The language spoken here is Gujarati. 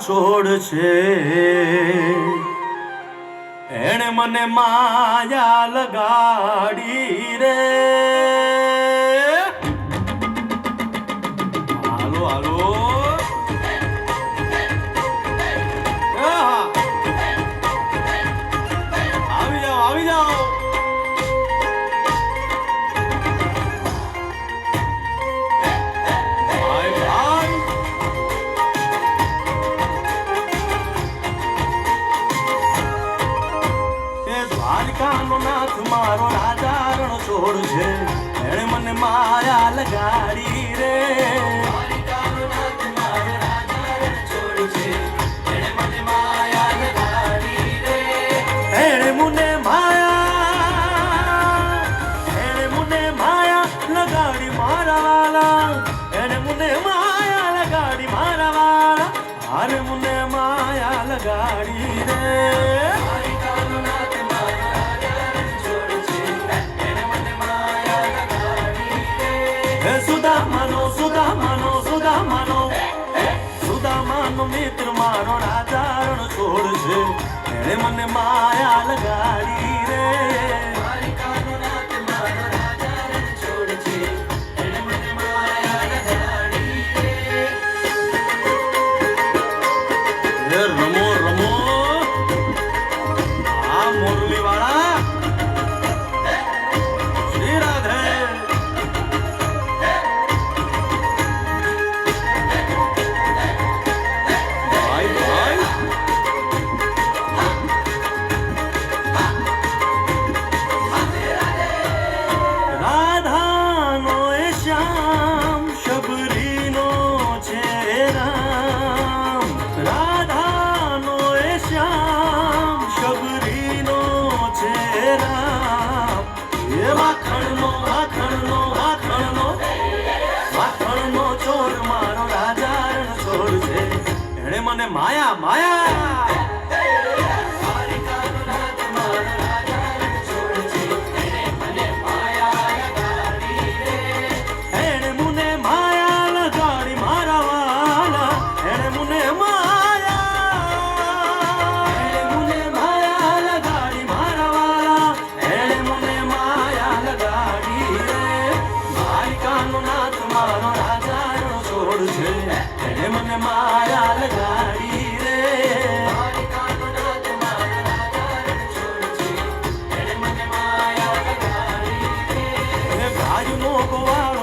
છોડશે એણે મને માયા લગાડી રે. દ્વારકાનો નાથ, મારો રાજા રણ છોડ છે. એણે મને માયા લગાડી રે. મારા વાળા હારે મને માયા લગાડી રે. સુદામાનો મિત્ર મારો રાજા રણ છોડ છે એણે મને માયા લગાડી. શ્યામ શબરીનો છે રામ રાધાનો એ શ્યામ, શબરીનો છે રામ એ માખણનો માખણનો માખણનો માખણનો ચોર, મારો રાજા ચોર છે. એણે મને માયા માયા દ્વારિકાનો નાથ મારો રાજાનો છોડ છે. એને મને માયા લગાડી રે. ભાઈ નો ગોવાળો